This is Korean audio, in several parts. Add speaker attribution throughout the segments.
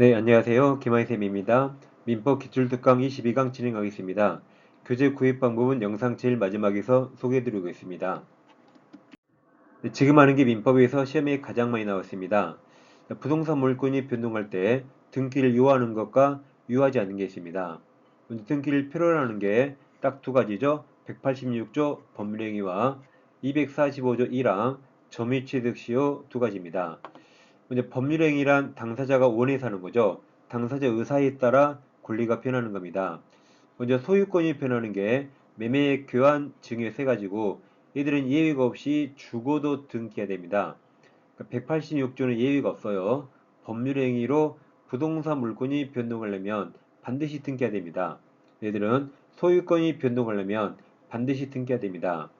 Speaker 1: 네, 안녕하세요. 김하이쌤입니다. 민법 기출특강 22강 진행하겠습니다. 교재 구입 방법은 영상 제일 마지막에서 소개해드리고 있습니다. 네, 지금 하는 게 민법에서 시험에 가장 많이 나왔습니다. 부동산 물건이 변동할 때 등기를 유하는 것과 유하지 않는 게 있습니다. 먼저 등기를 필요로 하는 게 딱 두 가지죠. 186조 법률행위와 245조 1항 점유취득시효 두 가지입니다. 먼저 법률행위란 당사자가 원해서 하는 거죠. 당사자 의사에 따라 권리가 변하는 겁니다. 먼저 소유권이 변하는 게 매매 교환 증여 세 가지고 이들은 예외가 없이 죽어도 등기해야 됩니다. 186조는 그러니까 예외가 없어요. 법률행위로 부동산 물건이 변동하려면 반드시 등기해야 됩니다. 얘들은 소유권이 변동하려면 반드시 등기해야 됩니다.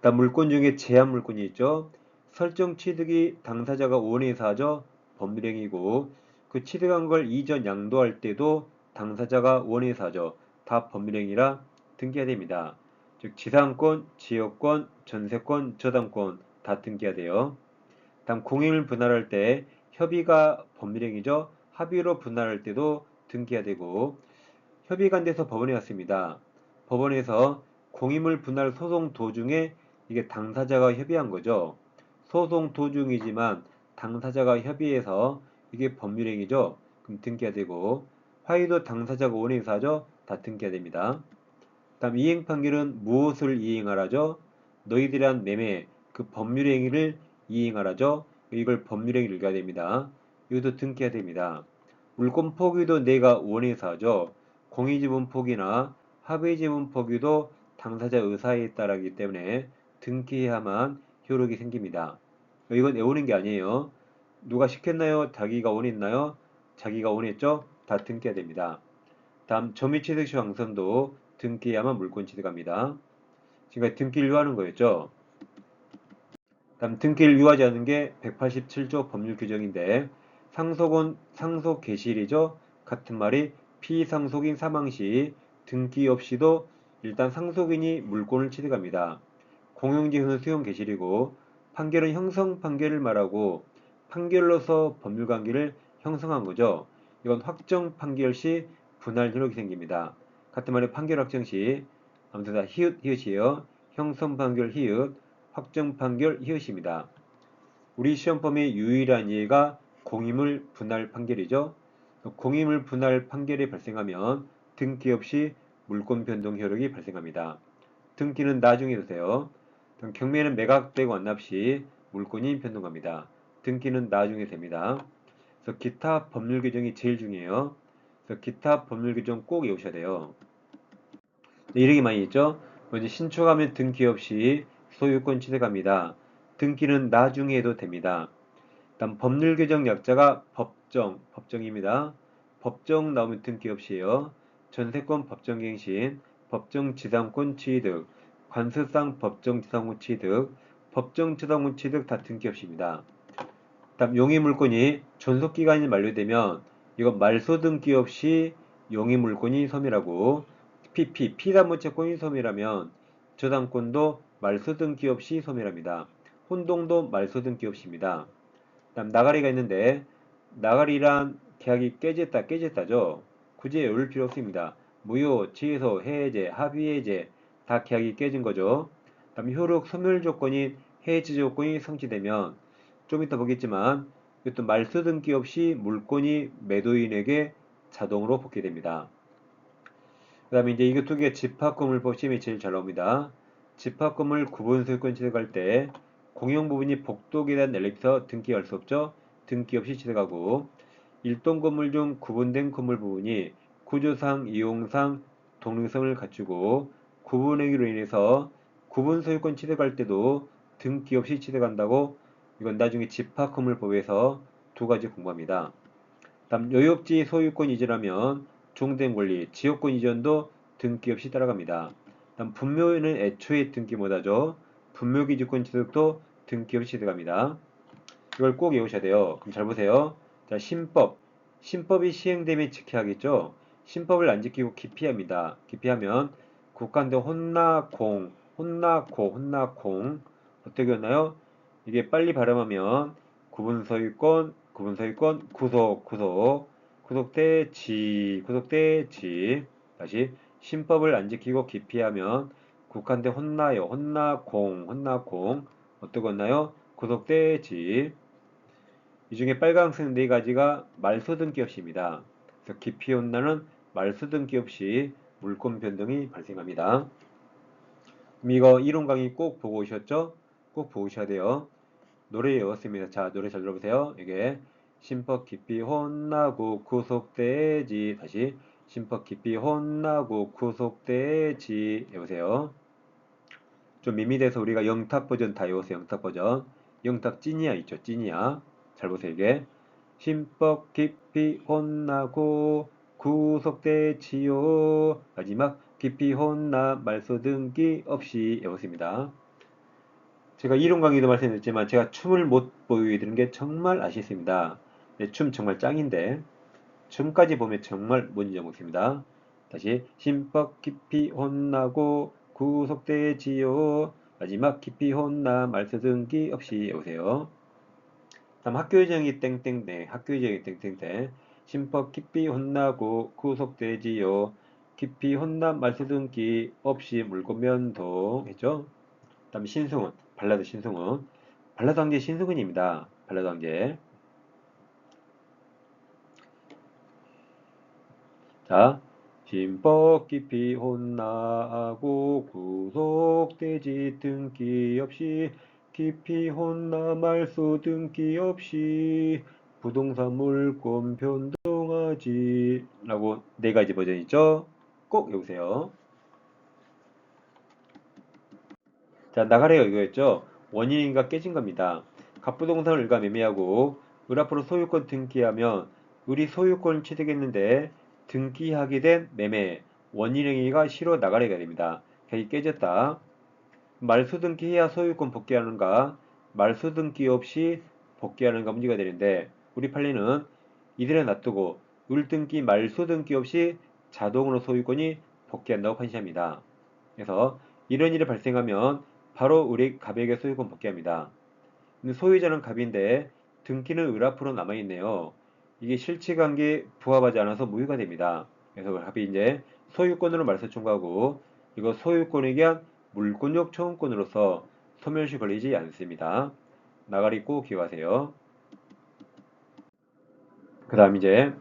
Speaker 1: 다음 물건 중에 제한 물건이 있죠. 설정 취득이 당사자가 원해서 하죠. 법률행위고 그 취득한 걸 이전 양도할 때도 당사자가 원해서 하죠. 다 법률행위라 등기해야 됩니다. 즉 지상권, 지역권, 전세권, 저당권 다 등기해야 돼요. 다음 공임을 분할할 때 협의가 법률행위죠. 합의로 분할할 때도 등기해야 되고 협의가 안 돼서 법원에 왔습니다. 법원에서 공임을 분할 소송 도중에 이게 당사자가 협의한 거죠. 소송 도중이지만 당사자가 협의해서 이게 법률행위죠. 그럼 등기해야 되고 화의도 당사자가 하죠. 다 등기해야 됩니다. 다음 이행 판결은 무엇을 이행하라죠? 너희들이란 매매 그 법률행위를 이행하라죠. 이걸 법률행위를 읽어야 됩니다. 이것도 등기해야 됩니다. 물권 포기도 내가 하죠. 공의지분 포기나 합의지분 포기도 당사자 의사에 따라기 때문에 등기해야만 효력이 생깁니다. 이건 외우는 게 아니에요. 누가 시켰나요? 자기가 원했나요? 자기가 원했죠? 다 등기해야 됩니다. 다음 점유취득 시 왕선도 등기해야만 물권 취득합니다. 지금까지 등기를 유하는 거였죠. 다음 등기를 유하지 않은 게 187조 법률 규정인데 상속은 상속 개실이죠. 같은 말이 피상속인 사망 시 등기 없이도 일단 상속인이 물권을 취득합니다. 공용지훈은 수용 개실이고 판결은 형성 판결을 말하고 판결로서 법률 관계를 형성한 거죠. 이건 확정 판결 시 분할 효력이 생깁니다. 같은 말에 판결 확정 시 아무튼 다 히읗 히읗이에요. 형성 판결 히읗, 확정 판결 히읗입니다. 우리 시험범의 유일한 예가 공임을 분할 판결이죠. 공임을 분할 판결이 발생하면 등기 없이 물권 변동 효력이 발생합니다. 등기는 나중에 드세요. 경매는 매각되고 완납 시 물권이 변동합니다. 등기는 나중에 됩니다. 그래서 기타 법률 규정이 제일 중요해요. 그래서 기타 법률 규정 꼭 외우셔야 돼요. 네, 이런 게 많이 있죠. 먼저 신축하면 등기 없이 소유권 취득합니다. 등기는 나중에 해도 됩니다. 다음 법률 규정 약자가 법정, 법정입니다. 법정 나오면 등기 없이요. 전세권 법정 갱신, 법정 지상권 취득, 관습상 법정 지상권 취득, 법정 지상권 취득 다 등기 없입니다. 다음 용의 물건이 존속 기간이 만료되면 이건 말소 등기 없이 용의 물건이 소멸하고 PP 피담보채권이 소멸하면 저당권도 말소 등기 없이 소멸합니다. 혼동도 말소 등기 없입니다. 다음 나가리가 있는데 나가리란 계약이 깨졌다 깨졌다죠. 굳이 외울 필요 없습니다. 무효, 취소, 해제, 합의해제 다 계약이 깨진 거죠. 다음 효력 소멸 조건이 해지 조건이 성취되면 좀 이따 보겠지만 이것도 말소 등기 없이 물건이 매도인에게 자동으로 복귀됩니다. 그 다음에 이제 이것 두 개 집합건물법 시험이 제일 잘 나옵니다. 집합건물 구분 소유권 취득할 때 공용 부분이 복도에 대한 엘리베이터 등기할 수 없죠. 등기 없이 취득하고 일동 건물 중 구분된 건물 부분이 구조상, 이용상 독립성을 갖추고 구분행위로 인해서 구분 소유권 취득할 때도 등기 없이 취득한다고 이건 나중에 집합건물법에서 두 가지 공부합니다. 다음 요역지 소유권 이전하면 종된 권리, 지역권 이전도 등기 없이 따라갑니다. 다음 분묘는 애초에 등기 못하죠. 분묘기지권 취득도 등기 없이 취득합니다. 이걸 꼭 외우셔야 돼요. 그럼 잘 보세요. 자, 신법. 신법이 시행되면 지켜야겠죠. 신법을 안 지키고 기피합니다. 기피하면 국가인데 혼나공, 혼나고, 혼나공 어떻게 했나요? 이게 빨리 발음하면 구분서유권, 구분서유권, 구속, 구속. 구속되지 구속되지. 다시 신법을 안 지키고 기피하면 국한테 혼나요 혼나공 혼나공 어떻게 혼나요? 구속되지. 이 중에 빨강색 네 가지가 말소등기 없이입니다. 그래서 기피 혼나는 말소등기 없이 물권 변동이 발생합니다. 이거 이론 강의 꼭 보고 오셨죠? 꼭 보고 오셔야 돼요. 노래 외웠습니다. 자 노래 잘 들어보세요. 이게 심법 깊이 혼나고 구속되지. 다시 심법 깊이 혼나고 구속되지. 해보세요. 좀 밋밋해서 우리가 영탁 버전 다 외웠어요. 영탁 버전. 영탁 찐이야 있죠? 찐이야. 잘 보세요 이게. 심법 깊이 혼나고 구속되지요 마지막 깊이 혼나 말소 등기 없이 해보습니다 제가 이론 강의도 말씀드렸지만 제가 춤을 못 보여드리는 게 정말 아쉽습니다 네, 춤 정말 짱인데 춤까지 보면 정말 문제가 없습니다. 다시 심법 깊이 혼나고 구속되지요. 마지막 깊이 혼나 말서등기 없이 오세요. 다음 학교정이 땡땡땡 네, 학교정이 땡땡땡 심법 깊이 혼나고 구속되지요. 깊이 혼나 말서등기 없이 물고면도 했죠. 다음 신승훈 발라드 신승훈 발라드 황제 신승훈입니다. 발라드 황제 자, 심법 깊이 혼나고 구속되지 등기 없이 깊이 혼나 말소 등기 없이 부동산 물권 변동하지 라고 네 가지 버전 있죠? 꼭 외우세요. 자, 나가래가 이거였죠? 원인인가 깨진 겁니다. 갑부동산을 일가 매매하고 을 앞으로 소유권 등기하면 우리 소유권을 취득했는데 등기하게 된 매매 원인행위가 시로 나가래가 됩니다. 객이 깨졌다. 말소 등기해야 소유권 복귀하는가 말소 등기 없이 복귀하는가 문제가 되는데 우리 판례는 이들을 놔두고 을등기 말소등기 없이 자동으로 소유권이 복귀한다고 판시합니다. 그래서 이런 일이 발생하면 바로 우리 갑에게 소유권 복귀합니다. 소유자는 갑인데 등기는 을 앞으로 남아있네요. 이게 실체관계 부합하지 않아서 무효가 됩니다. 그래서 합이 이제 소유권으로 말소 청구하고 이거 소유권에 대한 물권적 청구권으로서 소멸시 걸리지 않습니다. 나가리 꼭 기억하세요. 그 다음 이제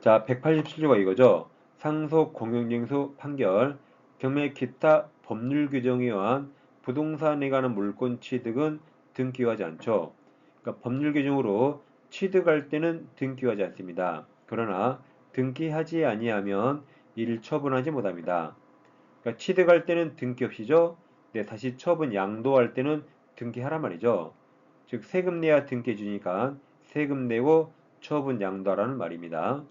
Speaker 1: 자 187조가 이거죠. 상속 공용징수 판결 경매 기타 법률 규정에 의한 부동산에 관한 물권 취득은 등기하지 않죠. 그러니까 법률 규정으로 취득할 때는 등기하지 않습니다. 그러나 등기하지 아니하면 이를 처분하지 못합니다. 그러니까 취득할 때는 등기 없이죠. 네, 다시 처분 양도할 때는 등기하란 말이죠. 즉 세금 내야 등기해 주니까 세금 내고 처분 양도하라는 말입니다.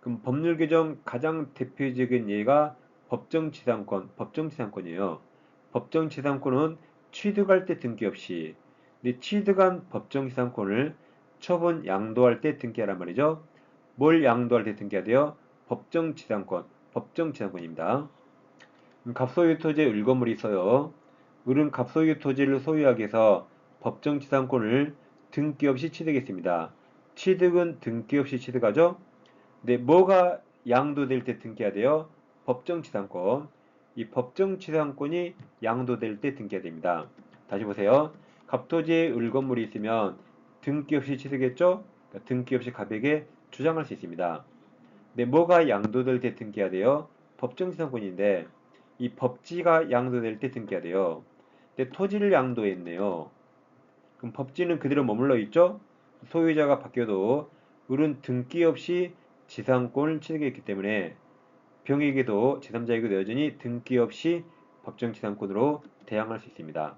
Speaker 1: 그럼 법률 규정 가장 대표적인 예가 법정지상권, 법정지상권이에요. 법정지상권은 취득할 때 등기 없이 네, 취득한 법정지상권을 처분 양도할 때 등기하란 말이죠. 뭘 양도할 때 등기해야 돼요? 법정지상권, 법정지상권입니다. 갑소유 토지에 을건물이 있어요. 을은 갑소유 토지를 소유하기 위해서 법정지상권을 등기 없이 취득했습니다. 취득은 등기 없이 취득하죠? 네, 뭐가 양도될 때 등기해야 돼요? 법정지상권. 이 법정지상권이 양도될 때 등기해야 됩니다. 다시 보세요. 갑토지에 을건물이 있으면 등기 없이 취득했죠? 그러니까 등기 없이 가백에 주장할 수 있습니다. 네, 뭐가 양도될 때 등기해야 돼요? 법정지상권인데 이 법지가 양도될 때 등기해야 돼요. 근데 토지를 양도했네요. 그럼 법지는 그대로 머물러 있죠? 소유자가 바뀌어도 을은 등기 없이 지상권을 취득했기 때문에 병에게도 제3자에게도 여전히 등기 없이 법정지상권으로 대항할 수 있습니다.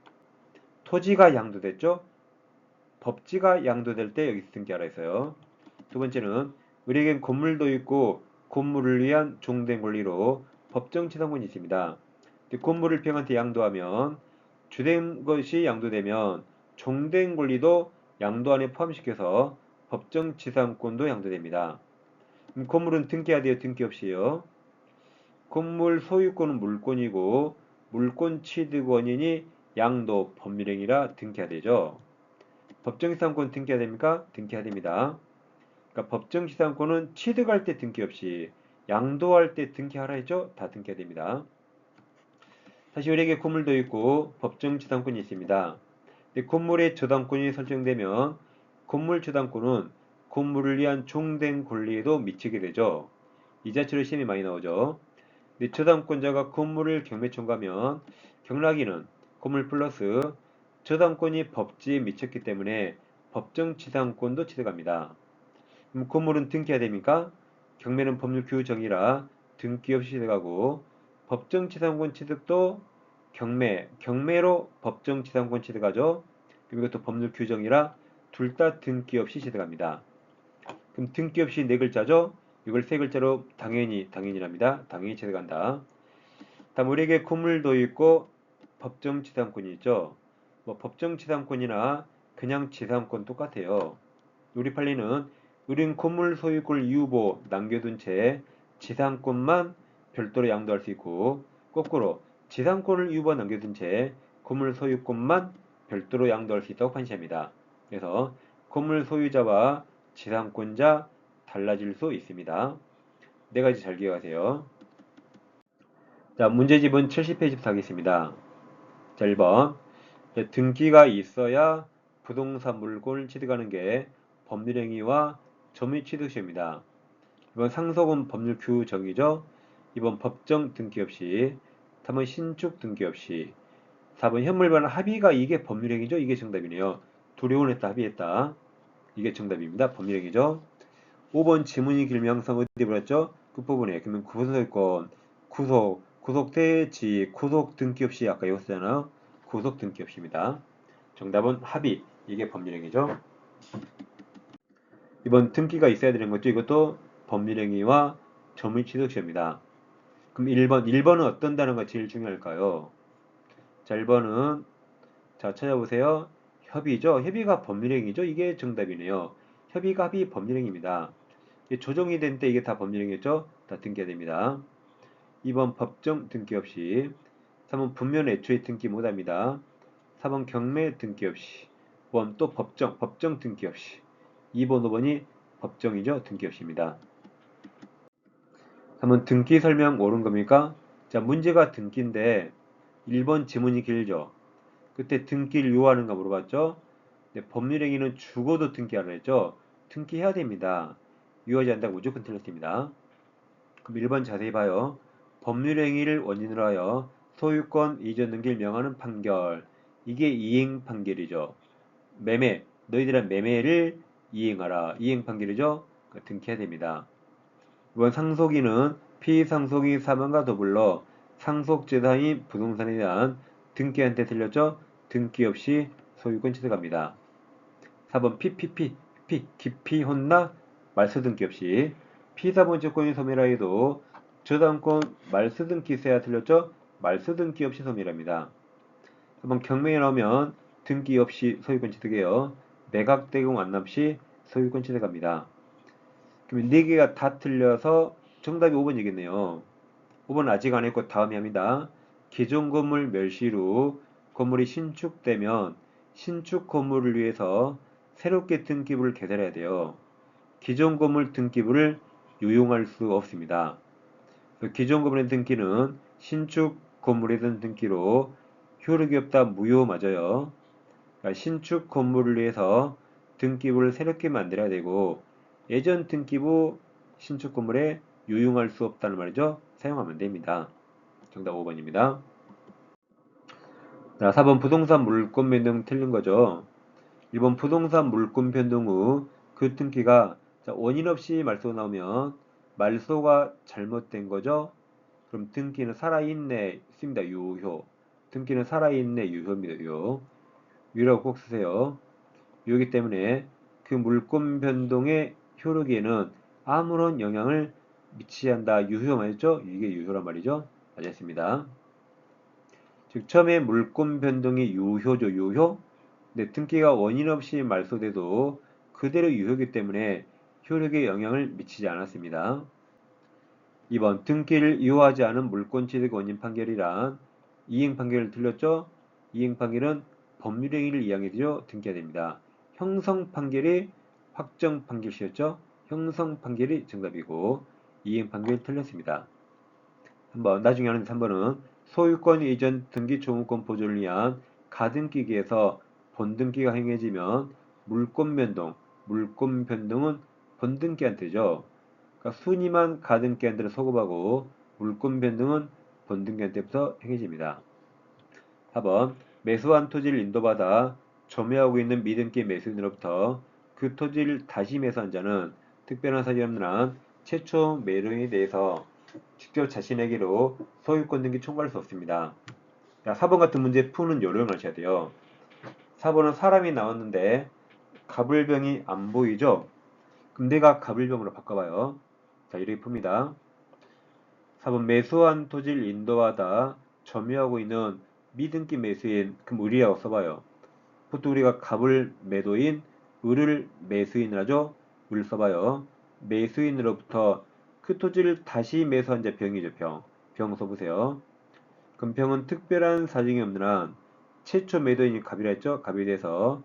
Speaker 1: 토지가 양도됐죠? 법지가 양도될 때 여기서 등기하라 했어요. 두 번째는 우리에겐 건물도 있고 건물을 위한 종된 권리로 법정치상권이 있습니다. 건물을 평한테 양도하면 주된 것이 양도되면 종된 권리도 양도 안에 포함시켜서 법정치상권도 양도됩니다. 건물은 등기해야 돼요? 등기 없이요? 건물 소유권은 물권이고 물권 취득 원인이 양도 법률행위라 등기해야 되죠. 법정지상권 등기해야 됩니까? 등기해야 됩니다. 그러니까 법정지상권은 취득할 때 등기 없이 양도할 때 등기하라 했죠? 다 등기해야 됩니다. 다시 우리에게 건물도 있고 법정지상권이 있습니다. 건물의 저당권이 설정되면 건물 저당권은 건물을 위한 종된 권리에도 미치게 되죠. 이 자체로 시험이 많이 나오죠. 근데 저당권자가 건물을 경매 청구하면 경락인은 건물 플러스 저당권이 법지에 미쳤기 때문에 법정지상권도 취득합니다. 그럼 건물은 등기해야 됩니까? 경매는 법률 규정이라 등기 없이 취득하고 법정지상권 취득도 경매, 경매로 법정 지상권 취득하죠. 그럼 이것도 법률 규정이라 둘 다 등기 없이 취득합니다. 그럼 등기 없이 네 글자죠. 이걸 세 글자로 당연히 당연히랍니다. 당연히 취득한다. 다음 우리에게 건물도 있고 법정 지상권이 있죠. 뭐 법정 지상권이나 그냥 지상권 똑같아요. 우리 판례는 우린 건물 소유권 유보 남겨둔 채 지상권만 별도로 양도할 수 있고 거꾸로 지상권을 유보 남겨둔 채 건물 소유권만 별도로 양도할 수 있다고 판시합니다. 그래서 건물 소유자와 지상권자 달라질 수 있습니다. 네 가지 잘 기억하세요. 자, 문제집은 70페이지 하겠습니다. 자, 1번. 등기가 있어야 부동산 물건을 취득하는 게 법률행위와 점유 취득시입니다. 이번 상속은 법률 규정이죠. 이번 법정 등기 없이 3번 신축 등기 없이 4번 현물반 합의가 이게 법률행위죠. 이게 정답이네요. 두려운했다 합의했다. 이게 정답입니다. 법률행위죠. 5번 지문이 길면 항상 어디 보냈죠? 끝부분에 그러면 구속권 구속 구속 대지 구속 등기 없이 아까 이었잖아요. 구속 등기 없이입니다. 정답은 합의 이게 법률행위죠. 이번 등기가 있어야 되는 거죠. 이것도 법률행위와 점유취득시입니다. 그럼 1번 1번은 어떤 단어가 제일 중요할까요? 자 1번은 자 찾아보세요. 협의죠. 협의가 법률행위죠. 이게 정답이네요. 협의가 합의 법률행위입니다. 조정이 된 때 이게 다 법률행위죠. 다 등기가 됩니다. 2번 법정 등기 없이 3번 분면 애초에 등기 못합니다. 4번 경매 등기 없이 5번 또 법정 법정 등기 없이 2번 5번이 법정이죠. 등기 없이입니다. 3번 등기 설명 옳은 겁니까? 자 문제가 등기인데 1번 지문이 길죠. 그때 등기를 요하는가 물어봤죠. 네, 법률행위는 죽어도 등기하라 했죠. 등기해야 됩니다. 유하지 않다고 무조건 틀렸습니다. 그럼 1번 자세히 봐요. 법률행위를 원인으로 하여 소유권 이전 등기를 명하는 판결. 이게 이행 판결이죠. 매매. 너희들은 매매를 이행하라. 이행 판결이죠. 그러니까 등기해야 됩니다. 이번 상속인은 피상속인 사망과 더불어 상속 재산인 부동산에 대한 등기한테 들렸죠? 등기 없이 소유권 취득합니다. 4번 PPP, P, 깊이 혼나 말소 등기 없이 피사본 조건이 소멸하 해도 저당권 말소 등기 있어야 틀렸죠? 말소 등기 없이 소멸합니다. 4번 경매에 나오면 등기 없이 소유권 취득해요. 매각 대금 완납 시 소유권 취득합니다. 그러면 4개가 다 틀려서 정답이 5번이겠네요. 5번 아직 안 했고 다음에 합니다. 기존 건물 멸시로 건물이 신축되면 신축 건물을 위해서 새롭게 등기부를 개설해야 돼요. 기존 건물 등기부를 유용할 수 없습니다. 기존 건물의 등기는 신축 건물에 든 등기로 효력이 없다 무효 맞아요. 그러니까 신축 건물을 위해서 등기부를 새롭게 만들어야 되고 예전 등기부 신축 건물에 유용할 수 없다는 말이죠. 사용하면 됩니다. 정답 5번입니다. 자, 4번 부동산 물권 변동 틀린 거죠. 1번 부동산 물권 변동 후 그 등기가 자, 원인 없이 말소가 나오면 말소가 잘못된 거죠. 그럼 등기는 살아있네 씁니다. 유효. 등기는 살아있네 유효입니다. 유효. 유라고 꼭 쓰세요. 유효기 때문에 그 물권 변동의 효력에는 아무런 영향을 미치지 않다. 유효 말이죠? 이게 유효란 말이죠? 맞았습니다. 즉 처음에 물권 변동이 유효죠. 유효. 근데 등기가 원인 없이 말소돼도 그대로 유효기 때문에 효력에 영향을 미치지 않았습니다. 2번 등기를 이용하지 않은 물권 취득 원인 판결이란 이행 판결을 틀렸죠? 이행 판결은 법률행위를 이행해도 등기가 됩니다. 형성 판결이 확정 판결시였죠? 형성 판결이 정답이고 이행 판결이 틀렸습니다. 한번 나중에 하는 3번은 소유권 이전 등기 조문권 보존을 위한 가등기기에서 본등기가 행해지면 물권 변동, 물권 변동은 본등기한테죠. 그러니까 순위만 가등기한테를 소급하고 물권 변동은 본등기한테부터 행해집니다. 4번 매수한 토지를 인도받아 점유하고 있는 미등기 매수인으로부터 그 매수한 자는 특별한 사유 없는 한 최초 매도인에 대해서 직접 자신에게로 소유권 등기 청구할 수 없습니다. 자, 4번 같은 문제 푸는 요령을 하셔야 돼요. 4번은 사람이 나왔는데 가불병이 안 보이죠? 그럼 내가 가불병으로 바꿔봐요. 자, 이렇게 풉니다. 4번 매수한 토지를 인도하다 점유하고 있는 미등기 매수인 그럼 의리라고 써봐요. 보통 우리가 갑을 매도인, 을을 매수인을 하죠. 을 써봐요. 매수인으로부터 그 토지를 다시 매수한 자 병이죠. 병. 병 써보세요. 병은 특별한 사정이 한 최초 매도인이 갑이라 했죠. 갑이 돼서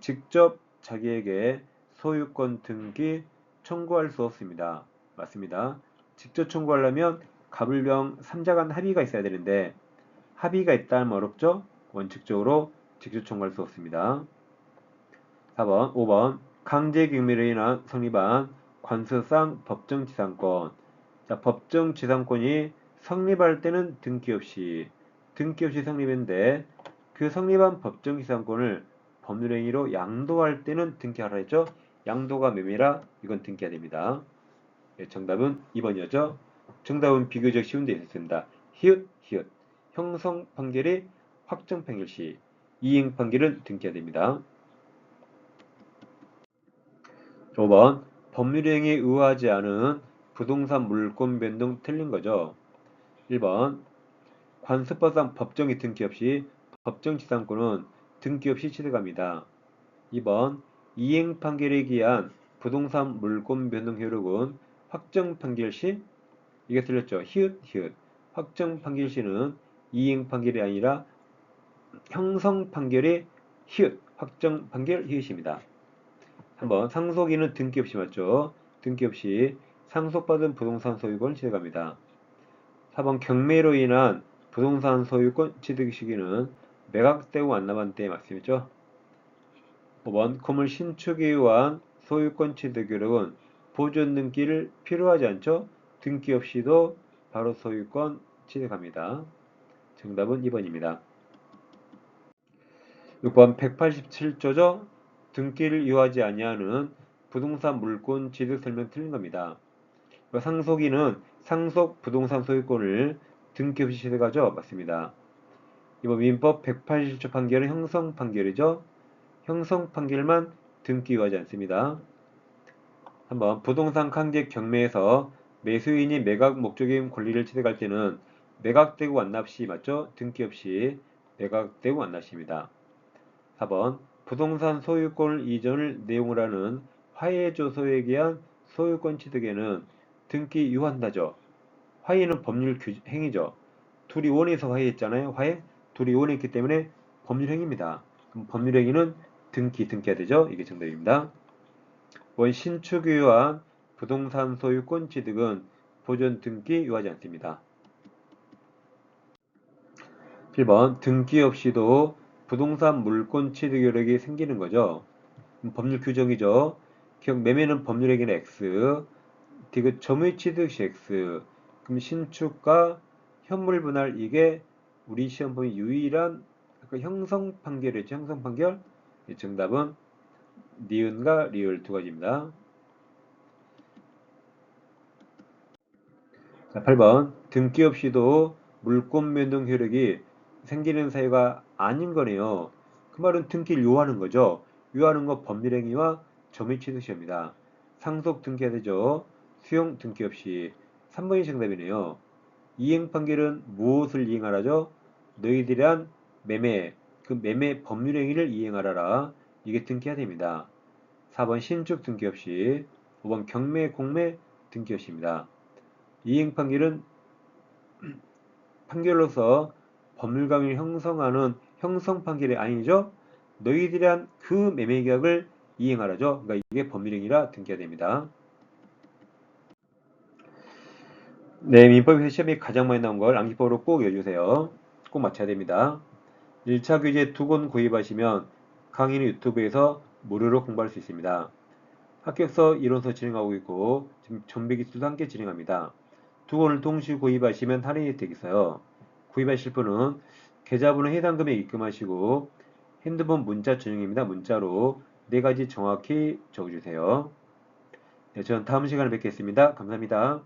Speaker 1: 직접 자기에게 소유권 등기 청구할 수 없습니다. 맞습니다. 직접 청구하려면 갑을병 3자 간 합의가 있어야 되는데 합의가 있다면 어렵죠? 원칙적으로 직접 청구할 수 없습니다. 4번, 5번 강제경매로 인한 성립한 관서상 법정지상권 자, 법정지상권이 성립할 때는 등기 없이 등기 없이 성립했는데 그 성립한 법정지상권을 법률행위로 양도할 때는 등기하라 했죠? 양도가 매매라 이건 등기해야 됩니다. 네, 정답은 2번이었죠? 정답은 비교적 쉬운 데 있었습니다. 히읗, 히읗. 형성 판결이 확정 판결 시 이행 판결은 등기해야 됩니다. 5번 법률행위에 의하지 않은 부동산 물권 변동 틀린 거죠. 1번 관습법상 법정이 등기 없이 법정지상권은 등기 없이 취득합니다. 2번 이행 판결에 기한 부동산 물권 변동 효력은 확정 판결 시 이게 틀렸죠. 히읗 히읗 확정 판결 시는 이행 판결이 아니라 형성 판결의 히읗 확정 판결 히읗입니다. 한번 상속인은 등기 없이 맞죠. 등기 없이 상속받은 부동산 소유권 취득합니다. 4번 경매로 인한 부동산 소유권 취득 시기는 매각되고 안 남은 때 맞습니죠? 5번 건물 신축에 의한 소유권 취득 요력은 보존 등기를 필요하지 않죠? 등기 없이도 바로 소유권 취득합니다. 정답은 2번입니다. 6번 187조죠? 등기를 이용하지 아니하는 부동산 물권 취득 설명 틀린 겁니다. 상속인은 상속 부동산 소유권을 등기 없이 취득하죠? 맞습니다. 이번 민법 187조 판결은 형성 판결이죠? 형성 판결만 등기 이용하지 않습니다. 한번 부동산 강제 경매에서 매수인이 매각 목적인 권리를 취득할 때는 매각되고 완납 시 맞죠? 등기 없이 매각되고 완납 시입니다. 4번 부동산 소유권 이전을 내용을 하는 화해조서에 기한 소유권 취득에는 등기 유한다죠. 화해는 법률 행위죠. 둘이 원해서 화해했잖아요. 화해 둘이 원했기 때문에 법률 행위입니다. 그럼 법률 행위는 등기 등기해야 되죠. 이게 정답입니다. 원 신축 유한 부동산 소유권 취득은 보존 등기 유하지 않습니다. 1번 등기 없이도 부동산 물권 취득 효력이 생기는 거죠. 법률 규정이죠. 기억 매매는 법률에게는 X, 디귿 점의 취득 시 X, 그럼 신축과 현물 분할 이게 우리 시험 보면 유일한 그 형성 판결이죠. 형성 판결. 정답은 니은과 리을 두 가지입니다. 자, 8번 등기 없이도 물권 변동 효력이 생기는 사유가 아닌 거네요. 그 말은 등기를 요하는 거죠. 요하는 거 법률행위와 점의 취득시입니다. 상속 등기해야 되죠. 수용 등기 없이 3번이 정답이네요. 이행 판결은 무엇을 이행하라죠? 너희들이란 매매, 그 매매 법률행위를 이행하라라. 이게 등기해야 됩니다. 4번 신축 등기 없이 5번 경매 공매 등기 없이입니다. 이행 판결은 판결로서 법률강을 형성하는 형성 판결이 아니죠. 너희들이란 그 매매 계약을 이행하라죠. 그러니까 이게 법률행위라 등기가 됩니다. 네, 민법에서 시험이 가장 많이 나온 걸 암기법으로 꼭 외워주세요. 꼭 맞춰야 됩니다. 1차 교재 두 권 구입하시면 강의는 유튜브에서 무료로 공부할 수 있습니다. 합격서 이론서 진행하고 있고 지금 전비 기술도 함께 진행합니다. 두 권을 동시 구입하시면 할인이 되겠어요. 구입하실 분은 계좌번호 해당 금액 입금하시고 핸드폰 문자 전용입니다. 문자로 네 가지 정확히 적어주세요. 네, 저는 다음 시간에 뵙겠습니다. 감사합니다.